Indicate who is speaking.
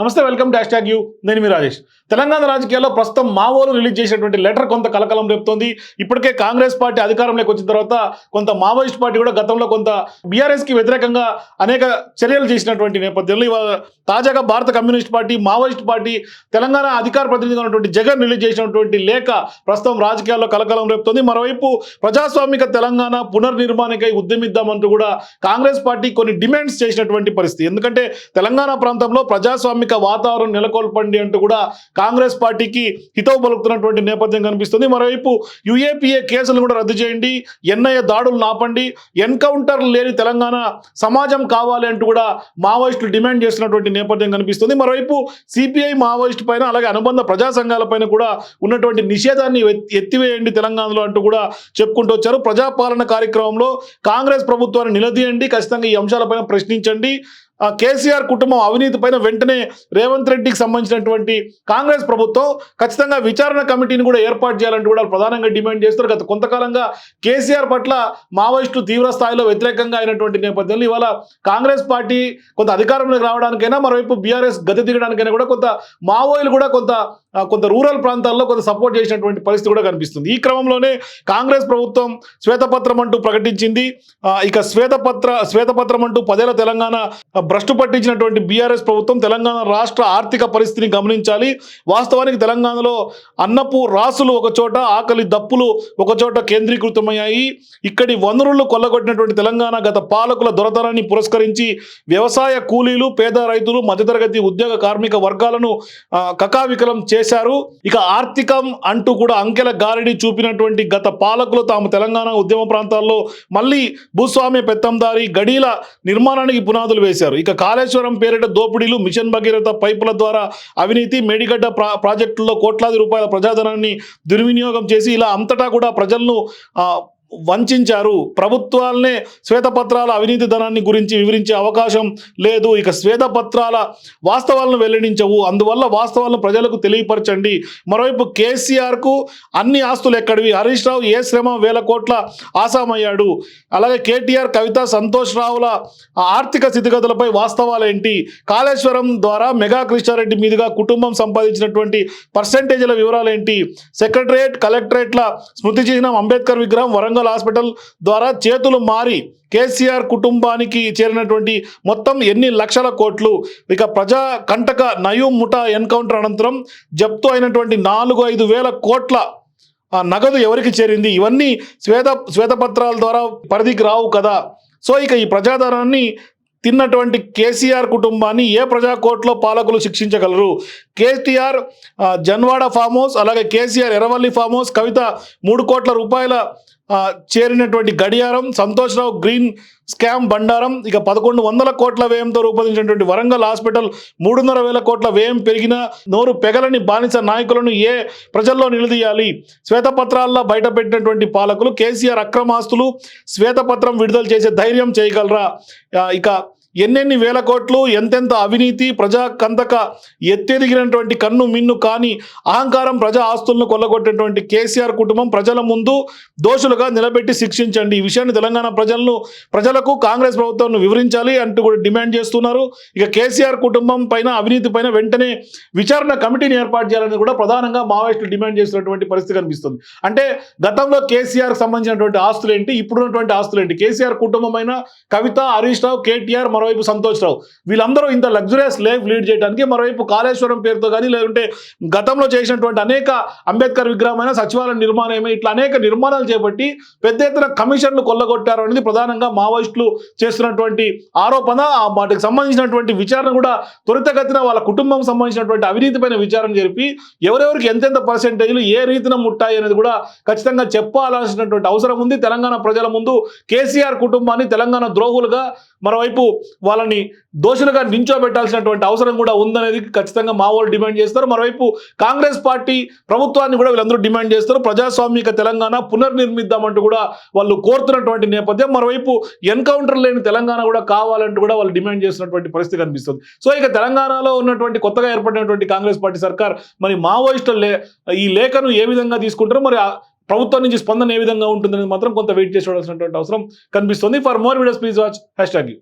Speaker 1: నమస్తే welcome dash tag you. నేను మీ రాజేష్. తెలంగాణ రాజకీయాల్లో ప్రస్తుతం మావోలు రిలీజ్ చేసినటువంటి లెటర్ కొంత కలకలం రేపుతోంది. ఇప్పటికే కాంగ్రెస్ పార్టీ అధికారంలోకి వచ్చిన తర్వాత కొంత మావోయిస్ట్ పార్టీ కూడా గతంలో కొంత బీఆర్ఎస్కి వ్యతిరేకంగా అనేక చర్యలు చేసినటువంటి నేపథ్యంలో ఇవాళ తాజాగా భారత communist party Maoist party Telangana అధికార ప్రతినిధిగా ఉన్నటువంటి జగన్ రిలీజ్ చేసినటువంటి లేఖ ప్రస్తుతం రాజకీయాల్లో కలకలం రేపుతోంది. మరోవైపు ప్రజాస్వామిక తెలంగాణ పునర్నిర్మాణకై ఉద్యమిద్దామంటూ కూడా కాంగ్రెస్ పార్టీ కొన్ని డిమాండ్స్ చేసినటువంటి పరిస్థితి. ఎందుకంటే తెలంగాణ ప్రాంతంలో ప్రజాస్వామిక వాతావరణం నెలకొల్పండి అంటూ కూడా కాంగ్రెస్ పార్టీకి హితవు పలుకుతున్నటువంటి నేపథ్యం కనిపిస్తుంది. మరోవైపు యుఏపీఏ కేసులు కూడా రద్దు చేయండి ఎన్ఐఏ దాడులు నాపండి ఎన్కౌంటర్లు లేని తెలంగాణ సమాజం కావాలి అంటూ కూడా మావోయిస్టులు డిమాండ్ చేస్తున్నటువంటి నేపథ్యం కనిపిస్తుంది. మరోవైపు సిపిఐ మావోయిస్ట్ పైన అలాగే అనుబంధ ప్రజా సంఘాల పైన కూడా ఉన్నటువంటి నిషేధాన్ని ఎత్- ఎత్తివేయండి తెలంగాణలో అంటూ కూడా చెప్పుకుంటూ వచ్చారు. ప్రజాపాలన కార్యక్రమంలో కాంగ్రెస్ ప్రభుత్వాన్ని నిలదీయండి. ఖచ్చితంగా ఈ అంశాలపైన ప్రశ్నించండి. కేసీఆర్ కుటుంబం అవినీతి పైన వెంటనే రేవంత్ రెడ్డికి సంబంధించినటువంటి కాంగ్రెస్ ప్రభుత్వం ఖచ్చితంగా విచారణ కమిటీని కూడా ఏర్పాటు చేయాలంటూ కూడా ప్రధానంగా డిమాండ్ చేస్తారు గత కొంతకాలంగా కేసీఆర్ పట్ల మావోయిస్టులు తీవ్ర స్థాయిలో వ్యతిరేకంగా అయినటువంటి నేపథ్యంలో ఇవాళ కాంగ్రెస్ పార్టీ కొంత అధికారంలోకి రావడానికైనా మరోవైపు బీఆర్ఎస్ గతి దిగడానికైనా కూడా కొంత మావోయిలు కూడా కొంత కొంత రూరల్ ప్రాంతాల్లో కొంత సపోర్ట్ చేసినటువంటి పరిస్థితి కూడా కనిపిస్తుంది. ఈ క్రమంలోనే కాంగ్రెస్ ప్రభుత్వం శ్వేతపత్రం అంటూ ప్రకటించింది. ఇక శ్వేతపత్ర శ్వేతపత్రం అంటూ పదేళ్ళ తెలంగాణ భ్రష్టు పట్టించినటువంటి బీఆర్ఎస్ ప్రభుత్వం తెలంగాణ రాష్ట్ర ఆర్థిక పరిస్థితిని గమనించాలి. వాస్తవానికి తెలంగాణలో అన్నపు రాసులు ఒక చోట ఆకలి దప్పులు ఒక చోట కేంద్రీకృతమయ్యాయి. ఇక్కడి వనరులు కొల్లగొట్టినటువంటి తెలంగాణ గత పాలకుల దొరతనాన్ని పురస్కరించి వ్యవసాయ కూలీలు పేద రైతులు మధ్యతరగతి ఉద్యోగ కార్మిక వర్గాలను కకావికలం చేశారు. ఇక ఆర్థికం అంటూ కూడా అంకెల గారిడి చూపినటువంటి గత పాలకులు తాము తెలంగాణ ఉద్యమ ప్రాంతాల్లో మళ్ళీ భూస్వామ్య పెత్తందారి గడీల నిర్మాణానికి పునాదులు వేశారు. ఇక కాళేశ్వరం పేరిట దోపిడీలు మిషన్ భగీరథ పైపుల ద్వారా అవినీతి మేడిగడ్డ ప్రా ప్రాజెక్టుల్లో కోట్లాది రూపాయల ప్రజాధనాన్ని దుర్వినియోగం చేసి ఇలా అంతటా కూడా ప్రజలను వంచారు. ప్రభుత్వాలనే శ్వేతపత్రాల అవినీతి ధనాన్ని గురించి వివరించే అవకాశం లేదు. ఇక శ్వేతపత్రాల వాస్తవాలను వెల్లడించవు. అందువల్ల వాస్తవాలను ప్రజలకు తెలియపరచండి. మరోవైపు కేసీఆర్కు అన్ని ఆస్తులు ఎక్కడివి? హరీష్ రావు ఏ శ్రమ వేల కోట్ల ఆసామయ్యాడు? అలాగే కేటీఆర్ కవిత సంతోష్ రావుల ఆర్థిక స్థితిగతులపై వాస్తవాలేంటి? కాళేశ్వరం ద్వారా మెగా కృష్ణారెడ్డి మీదుగా కుటుంబం సంపాదించినటువంటి పర్సంటేజ్ల వివరాలేంటి? సెక్రటరేట్ కలెక్టరేట్ల స్మృతి చిహ్నం అంబేద్కర్ విగ్రహం వరంగల్ హాస్పిటల్ ద్వారా చేతులు మారి కేసీఆర్ కుటుంబానికి చేరినటువంటి మొత్తం ఎన్ని లక్షల కోట్లు? ఇక ప్రజా కంటక నయూ ముఠా ఎన్కౌంటర్ అనంతరం జప్తు అయినటువంటి నాలుగు ఐదు వేల కోట్ల ఆ నగదు ఎవరికి చేరింది? ఇవన్నీ శ్వేత శ్వేతపత్రాల ద్వారా పరిధికి రావు కదా. సో ఇక ఈ ప్రజాధనాన్ని తిన్నటువంటి కేసీఆర్ కుటుంబాన్ని ఏ ప్రజా కోర్టులో పాలకులు శిక్షించగలరు? కేటీఆర్ జన్వాడ ఫామ్ హౌస్ అలాగే KCR Erravalli farm house Kavitha మూడు కోట్ల రూపాయల చేరినటువంటి గడియారం సంతోష్రావు గ్రీన్ స్కామ్ బండారం ఇక పదకొండు వందల కోట్ల వ్యయంతో రూపొందించినటువంటి వరంగల్ హాస్పిటల్ మూడున్నర వేల కోట్ల వ్యయం పెరిగిన నోరు పెగలని బానిస నాయకులను ఏ ప్రజల్లో నిలదీయాలి? శ్వేతపత్రాల్లో బయటపెట్టినటువంటి పాలకులు కేసీఆర్ అక్రమాస్తులు శ్వేతపత్రం విడుదల చేసే ధైర్యం చేయగలరా? ఇక ఎన్నెన్ని వేల కోట్లు ఎంతెంత అవినీతి ప్రజా కందక ఎత్తెదిగినటువంటి కన్ను మిన్ను కాని అహంకారం ప్రజా ఆస్తులను కొల్లగొట్టినటువంటి కేసీఆర్ కుటుంబం ప్రజల ముందు దోషులుగా నిలబెట్టి శిక్షించండి. ఈ విషయాన్ని తెలంగాణ ప్రజలను ప్రజలకు కాంగ్రెస్ ప్రభుత్వం వివరించాలి అంటూ కూడా డిమాండ్ చేస్తున్నారు. ఇక కేసీఆర్ కుటుంబం పైన అవినీతి పైన వెంటనే విచారణ కమిటీని ఏర్పాటు చేయాలని కూడా ప్రధానంగా మావోయిస్టులు డిమాండ్ చేస్తున్నటువంటి పరిస్థితి కనిపిస్తుంది. అంటే గతంలో కేసీఆర్ సంబంధించినటువంటి ఆస్తులు ఏంటి? ఇప్పుడున్నటువంటి ఆస్తులు ఏంటి? కేసీఆర్ కుటుంబమైన కవిత హరీష్ రావు కేటీఆర్ మరో మరోవైపు సంతోష్ రావు. వీళ్ళందరూ ఇంత లగ్జరియస్ లైఫ్ లీడ్ చేయడానికి మరోవైపు కాళేశ్వరం పేరుతో కానీ లేదంటే గతంలో చేసినటువంటి అనేక అంబేద్కర్ విగ్రహమైన సచివాలయం నిర్మాణమే ఇట్లా అనేక నిర్మాణాలు చేపట్టి పెద్ద ఎత్తున కమిషన్లు కొల్లగొట్టారు అనేది ప్రధానంగా మావోయిస్టులు చేస్తున్నటువంటి ఆరోపణ. ఆ వాటికి సంబంధించినటువంటి విచారణ కూడా త్వరితగతిన వాళ్ళ కుటుంబం సంబంధించినటువంటి అవినీతిపైన విచారణ జరిపి ఎవరెవరికి ఎంతెంత పర్సెంటేజ్లు ఏ రీతిన ముట్టాయి అనేది కూడా ఖచ్చితంగా చెప్పాల్సినటువంటి అవసరం ఉంది. తెలంగాణ ప్రజల ముందు కేసీఆర్ కుటుంబాన్ని తెలంగాణ ద్రోహులుగా మరోవైపు వాళ్ళని దోషులుగా నించోబెట్టాల్సినటువంటి అవసరం కూడా ఉందనేది ఖచ్చితంగా మా వాళ్ళు డిమాండ్ చేస్తారు. మరోవైపు కాంగ్రెస్ పార్టీ ప్రభుత్వాన్ని కూడా వీళ్ళందరూ డిమాండ్ చేస్తారు. ప్రజాస్వామిక తెలంగాణ పునర్నిర్మిద్దామంటూ కూడా వాళ్ళు కోరుతున్నటువంటి నేపథ్యం. మరోవైపు ఎన్కౌంటర్ లేని తెలంగాణ కూడా కావాలంటూ కూడా వాళ్ళు డిమాండ్ చేస్తున్నటువంటి పరిస్థితి కనిపిస్తుంది. సో ఇక తెలంగాణలో ఉన్నటువంటి కొత్తగా ఏర్పడినటువంటి కాంగ్రెస్ పార్టీ సర్కార్ మరి మావోయిస్టుల లే ఈ లేఖను ఏ విధంగా తీసుకుంటారో మరి ప్రభుత్వం నుంచి స్పందన ఏ విధంగా ఉంటుందనేది మాత్రం కొంత వెయిట్ చేసి చూడాల్సినటువంటి అవసరం కనిపిస్తుంది. For more videos please watch hashtag